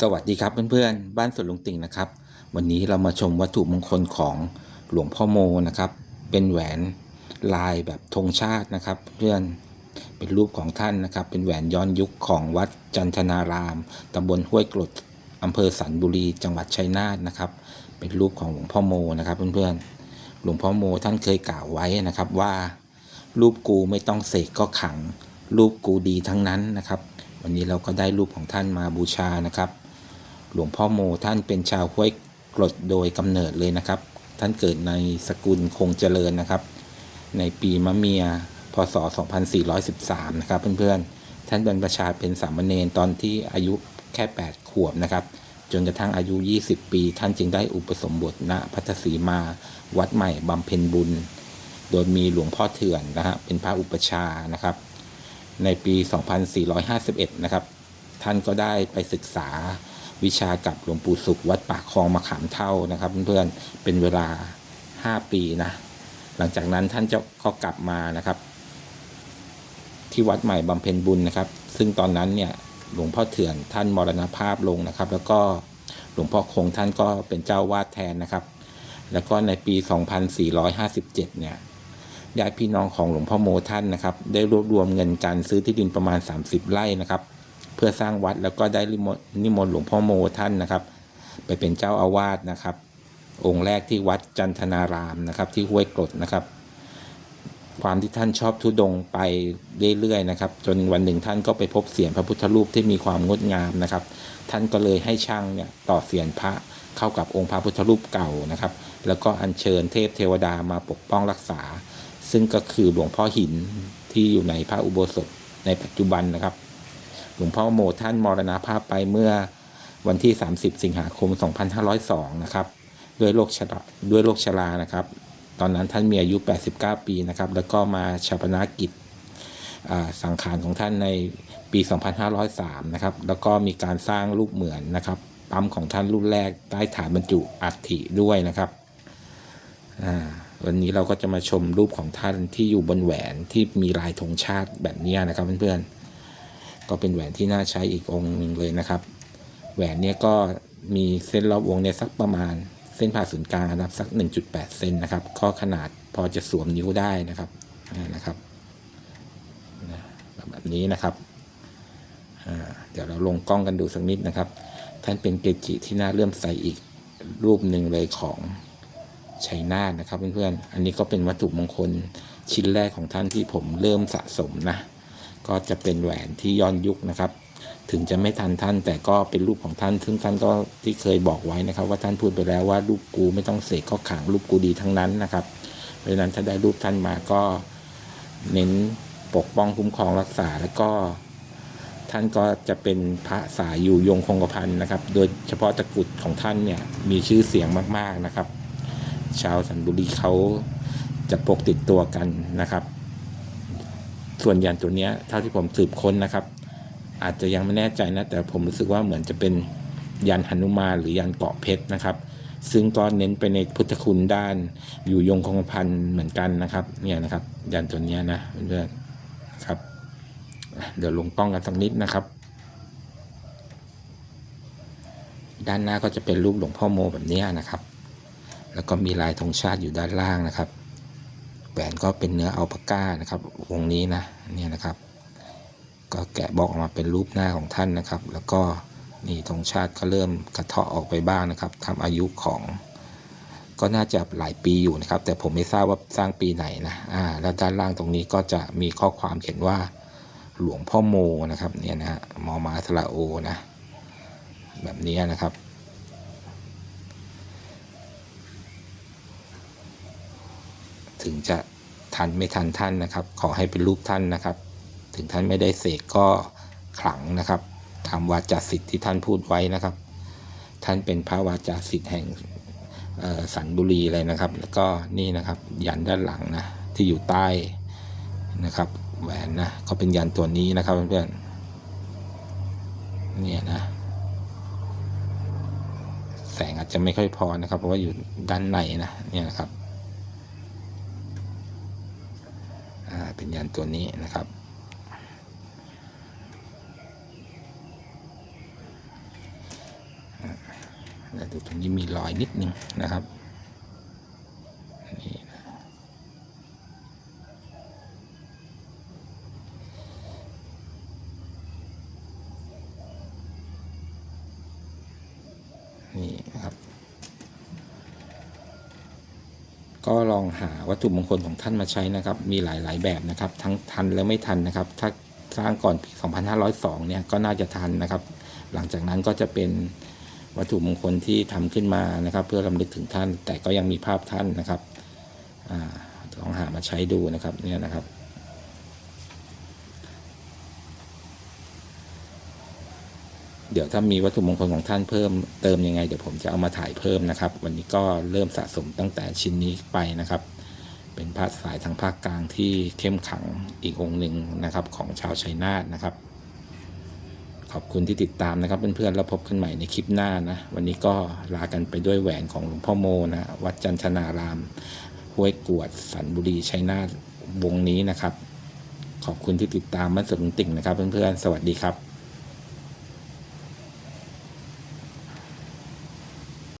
สวัสดีครับเพื่อนๆ บ้านสวนลุงติ่งนะครับ วันนี้เรามาชมวัตถุมงคลของหลวงพ่อโมนะครับ เป็นแหวนลายแบบธงชาตินะครับ เพื่อนเป็นรูปของท่านนะครับ เป็นแหวนย้อนยุคของวัดจันทนารามตำบลห้วยกรดอำเภอสันบุรี จังหวัดชัยนาทนะครับ เป็นรูปของหลวงพ่อโมนะครับ เพื่อนๆ หลวงพ่อโมท่านเคยกล่าวไว้นะครับว่า รูปกูไม่ต้องเสกก็ขัง รูปกูดีทั้งนั้นนะครับ วันนี้เราก็ได้รูปของท่านมาบูชานะครับ หลวงพ่อโมท่านเป็นชาวห้วยกรดโดยกำเนิดเลยนะครับ ท่านเกิดในสกุลคงเจริญนะครับ ในปีมะเมีย พศ 2413 นะครับเพื่อนๆ ท่านบรรพชาเป็นสามเณรตอนที่อายุแค่ 8 ขวบนะครับ จนกระทั่งอายุ 20 ปี ท่านจึงได้อุปสมบทณพัทสีมาวัดใหม่บำเพ็ญบุญ โดยมีหลวงพ่อเถื่อนนะฮะเป็นพระอุปชานะครับ ในปี 2451 นะครับ ท่านก็ได้ไปศึกษา วิชากับหลวงปู่สุขวัดปากคลองมะขามเท่านะครับเพื่อนๆเป็นเวลา 5 ปีนะ หลังจากนั้นท่านจะก็กลับมานะครับ ที่วัดใหม่บำเพ็ญบุญนะครับ ซึ่งตอนนั้นเนี่ยหลวงพ่อเถื่อนท่านมรณภาพลงนะครับ แล้วก็หลวงพ่อคงท่านก็เป็นเจ้าวาดแทนนะครับ แล้วก็ในปี 2457 เนี่ยญาติพี่น้องของหลวงพ่อโมท่านนะครับ ได้รวบรวมเงินกันซื้อที่ดินประมาณ 30 ไร่นะครับ เพื่อสร้างวัดแล้วก็ได้นิมนต์หลวงพ่อโมท่านนะครับ ไปเป็นเจ้าอาวาสนะครับ องค์แรกที่วัดจันทนารามนะครับ ที่ห้วยกรดนะครับ ความที่ท่านชอบทุดงไปเรื่อยๆนะครับ จนวันหนึ่งท่านก็ไปพบเสียงพระพุทธรูปที่มีความงดงามนะครับ ท่านก็เลยให้ช่างเนี่ยต่อเสียนพระเข้ากับองค์พระพุทธรูปเก่านะครับ แล้วก็อัญเชิญเทพเทวดามาปกป้องรักษา ซึ่งก็คือหลวงพ่อหินที่อยู่ในพระอุโบสถในปัจจุบันนะครับ หลวงพ่อโมท่านมรณภาพไปเมื่อวันที่ 30 สิงหาคม 2502 นะครับด้วยโรคชราด้วยโรคชรานะครับ ตอนนั้นท่านมีอายุ 89 ปีนะครับ แล้วก็มาชาปนากิจสังขารของท่านในปี 2503 นะครับ แล้วก็มีการสร้างรูปเหมือนนะครับ ปั๊มของท่านรุ่นแรกใต้ฐานบรรจุอัฐิด้วยนะครับ วันนี้เราก็จะมาชมรูปของท่านที่อยู่บนแหวนที่มีลายธงชาติแบบนี้นะครับเพื่อนๆ ก็เป็นแหวนที่น่าใช้อีกองค์หนึ่งเลยนะครับ แหวนเนี้ยก็มีเส้นรอบวงเนี่ยสักประมาณ เส้นผ่าศูนย์กลางนะครับสัก 1.8 เซนนะครับข้อขนาดพอจะสวมนิ้วได้นะครับอ่นะครับแบบนี้นะครับเดี๋ยวเราลงกล้องกันดูสักนิดนะครับ ท่านเป็นเกจิที่น่าเลื่อมใสอีกรูปหนึ่งเลยของชัยนาทนะครับเพื่อนๆ อันนี้ก็เป็นวัตถุมงคลชิ้นแรกของท่านที่ผมเริ่มสะสมนะ ก็จะเป็นแหวนที่ย้อนยุคนะครับ ถึงจะไม่ทันท่านแต่ก็เป็นรูปของท่าน ซึ่งท่านก็ที่เคยบอกไว้นะครับ ว่าท่านพูดไปแล้วว่ารูปกูไม่ต้องเสกก็ขังรูปกูดีทั้งนั้นนะครับเพราะฉะนั้นถ้าได้รูปท่านมาก็เน้นปกป้องคุ้มครองรักษาแล้วก็ท่านก็จะเป็นพระสายอยู่ยงคงกระพันนะครับ โดยเฉพาะตะกรุดของท่านเนี่ยมีชื่อเสียงมากๆนะครับ ชาวสันบุรีเขาจะปกติดตัวกันนะครับ ส่วนยันตัวเนี้ยเท่าที่ผมสืบค้นนะครับ อาจจะยังไม่แน่ใจนะ แต่ผมรู้สึกว่าเหมือนจะเป็นยันหนุมานหรือยันเกาะเพชรนะครับ ซึ่งก็เน้นไปในพุทธคุณด้านอยู่ยงคงพันเหมือนกันนะครับ เนี่ยนะครับ ยันตัวเนี้ยนะเพื่อนๆครับ เดี๋ยวลงกล้องกันสักนิดนะครับ ด้านหน้าก็จะเป็นรูปหลวงพ่อโมแบบนี้นะครับ แล้วก็มีลายธงชาติอยู่ด้านล่างนะครับ แหวนก็เป็นเนื้ออัลปาก้านะครับ วงนี้นะเนี่ยนะครับ ก็แกะบล็อกออกมาเป็นรูปหน้าของท่านนะครับ แล้วก็นี่ธงชาติก็เริ่มกระเทาะออกไปบ้างนะครับทำอายุของ ก็น่าจะหลายปีอยู่นะครับ แต่ผมไม่ทราบว่าสร้างปีไหนนะอ่าแล้วด้านล่างตรงนี้ก็จะมีข้อความเขียนว่าหลวงพ่อโมนะครับเนี่ยนะมอมาสระโอนะแบบนี้นะครับ ถึงจะทันไม่ทันท่านนะครับ ขอให้เป็นรูปท่านนะครับ ถึงท่านไม่ได้เสกก็ขลังนะครับตามวาจาสิทธิ์ที่ท่านพูดไว้นะครับ ท่านเป็นพระวาจาสิทธิ์แห่งสันบุรีเลยนะครับ แล้วก็นี่นะครับยันด้านหลังนะที่อยู่ใต้นะครับ แหวนนะก็เป็นยันตัวนี้นะครับเพื่อนๆเนี่ยนะ แสงอาจจะไม่ค่อยพอนะครับ เพราะว่าอยู่ด้านในนะเนี่ยนะครับารตัวนี้นะครับแล้วดูตรงนี้มีรอยนิดนึงนะครับ ก็ลองหาวัตถุมงคลของท่านมาใช้นะครับ มีหลาย ๆ แบบนะครับ ทั้งทันและไม่ทันนะครับ ถ้าสร้างก่อนปี 2502 เนี่ยก็น่าจะทันนะครับ หลังจากนั้นก็จะเป็นวัตถุมงคลที่ทำขึ้นมานะครับ เพื่อรำลึกถึงท่าน แต่ก็ยังมีภาพท่านนะครับอลองหามาใช้ดูนะครับเนี่ยนะครับ เดี๋ยวถ้ามีวัตถุมงคลของท่านเพิ่มเติมยังไง เดี๋ยวผมจะเอามาถ่ายเพิ่มนะครับ วันนี้ก็เริ่มสะสมตั้งแต่ชิ้นนี้ไปนะครับ เป็นพระสายทางภาคกลางที่เข้มขังอีกองค์หนึ่งนะครับของชาวชัยนาทนะครับ ขอบคุณที่ติดตามนะครับเพื่อนๆแล้วพบกันใหม่ในคลิปหน้านะ วันนี้ก็ลากันไปด้วยแหวนของหลวงพ่อโมนะวัดจันทนารามห้วยกวดสันบุรีชัยนาทวงนี้นะครับ ขอบคุณที่ติดตามมันสนุนติ่งนะครับ เพื่อนๆสวัสดีครับ